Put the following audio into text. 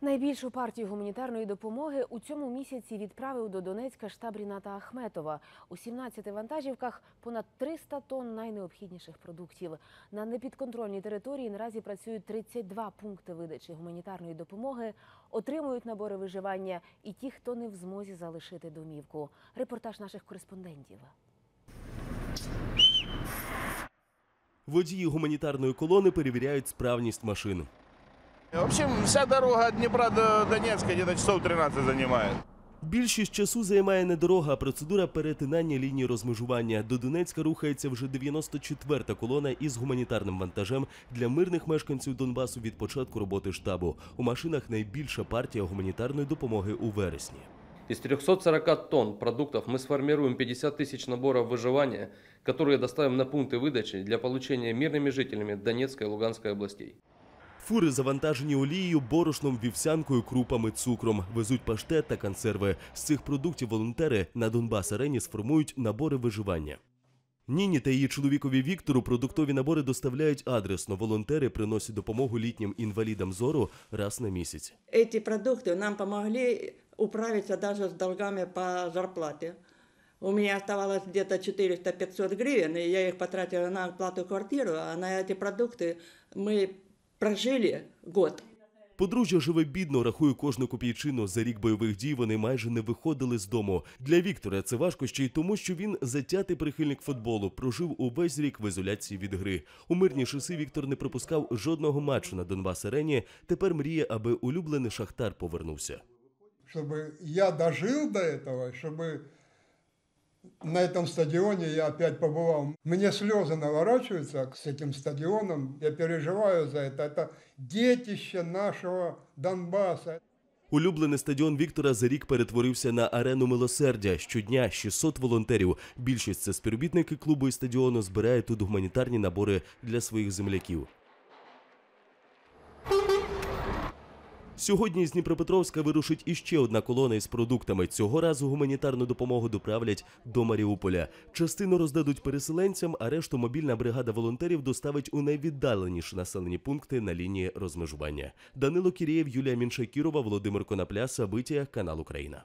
Найбільшу партію гуманітарної допомоги у цьому місяці відправив до Донецька штаб Ріната Ахметова. У 17 вантажівках понад 300 тонн найнеобхідніших продуктів. На непідконтрольній території наразі працюють 32 пункти видачі гуманітарної допомоги. Отримують набори виживання і ті, хто не в змозі залишити домівку. Репортаж наших кореспондентів. Водії гуманітарної колони перевіряють справність машин. В общем, вся дорога от Днепра до Донецка где-то часов 13 занимает. Більшість часу займає не дорога, а процедура перетинання лінії розмежування. До Донецька рухається вже 94-та колона із гуманітарним вантажем для мирних мешканців Донбасу від початку роботи штабу. У машинах найбільша партія гуманітарної допомоги у вересні. Из 340 тонн продуктов мы сформируем 50 тысяч наборов выживания, которые доставим на пункты выдачи для получения мирными жителями Донецкой и Луганской областей. Фури завантажені олією, борошном, вівсянкою, крупами, цукром. Везуть паштет та консерви. З цих продуктів волонтери на Донбас арені сформують набори виживання. Ніні та її чоловікові Віктору продуктові набори доставляють адресно. Волонтери приносять допомогу літнім інвалідам зору раз на місяць. Эти продукты нам помогли управиться даже с долгами по зарплате. У меня оставалось где-то 400-500 гривен, и я их потратила на оплату квартиры, а на эти продукты мы прожили год. Подружжя живе бідно, рахує кожну копійчину. За рік бойових дій вони майже не виходили з дому. Для Віктора це важко ще й тому, що він затятий прихильник футболу. Прожив увесь рік в ізоляції від гри. У мирні часи Віктор не пропускав жодного матчу на Донбас арені. Тепер мріє, аби улюблений шахтар повернувся. чтобы я дожил до этого, чтобы на этом стадионе я опять побывал. Мне слезы наворачиваются с этим стадионом. Я переживаю за это. Это детище нашего Донбасса. Улюблений стадіон Віктора за рік перетворився на арену милосердя. Щодня 600 волонтерів. Більшість це співробітники клубу і стадіону збирають тут гуманітарні набори для своїх земляків. Сьогодні з Дніпропетровська вирушить іще одна колона із продуктами. Цього разу гуманітарну допомогу доправлять до Маріуполя. Частину роздадуть переселенцям, а решту мобільна бригада волонтерів доставить у найвіддаленіші населені пункти на лінії розмежування. Данило Кірєєв, Юлія Міншакірова, Володимир Конопля, Сабитія, канал Україна.